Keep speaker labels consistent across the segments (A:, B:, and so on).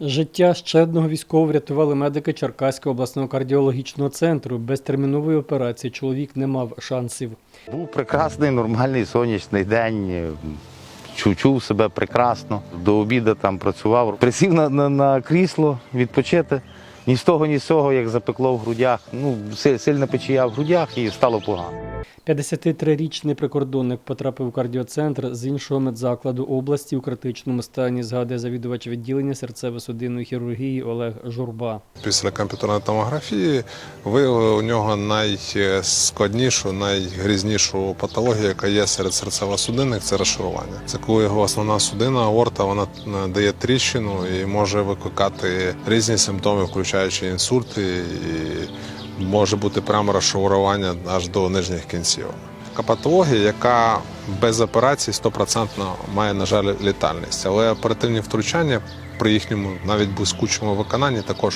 A: Життя ще одного військового врятували медики Черкаського обласного кардіологічного центру. Без термінової операції чоловік не мав шансів.
B: Був прекрасний, нормальний сонячний день. Чув, себе прекрасно. До обіду там працював. Присів на, на, на крісло відпочити. Ні з того, ні з цього, як запекло в грудях. Ну, си- сильна печія в грудях і стало погано.
A: 53-річний прикордонник потрапив у кардіоцентр з іншого медзакладу області у критичному стані, згадує завідувач відділення серцево-судинної хірургії Олег Журба.
C: Після комп'ютерної томографії виявили у нього найскладнішу, найгрізнішу патологію, яка є серед серцево-судинних, це розшарування. Це коли його основна судина, аорта, вона дає тріщину і може викликати різні симптоми, включаючи інсульти, і може бути прямо розшарування аж до нижніх кінців. Така патологія, яка без операції 100% має, на жаль, літальність, але оперативні втручання при їхньому навіть блискучому виконанні також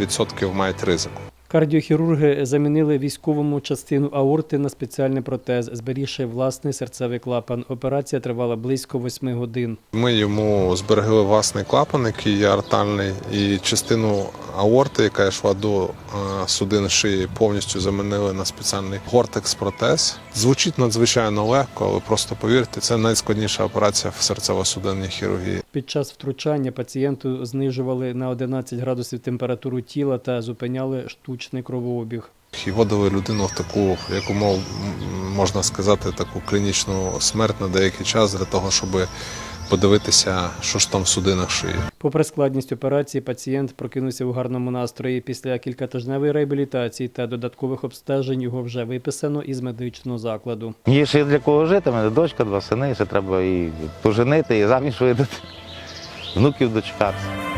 C: 60% мають ризику.
A: Кардіохірурги замінили військовому частину аорти на спеціальний протез, зберігши власний серцевий клапан. Операція тривала близько восьми годин.
C: Ми йому зберегли власний клапан, який є артальний, і частину аорти, яка йшла до е, судин шиї, повністю замінили на спеціальний гортекс-протез. Звучить надзвичайно легко, але просто повірте, це найскладніша операція в серцево-судинній хірургії.
A: Під час втручання пацієнту знижували на 11 градусів температуру тіла та зупиняли штучний кровообіг.
C: І вводили людину в таку, яку можна сказати, таку клінічну смерть на деякий час для того, щоб подивитися, що ж там в судинах шиї.
A: Попри складність операції, пацієнт прокинувся у гарному настрої. Після кількатижневої реабілітації та додаткових обстежень його вже виписано із медичного закладу.
B: Є ще для кого жити, У мене дочка, два сини, ще треба і поженити, і заміж видати, внуків дочекатися.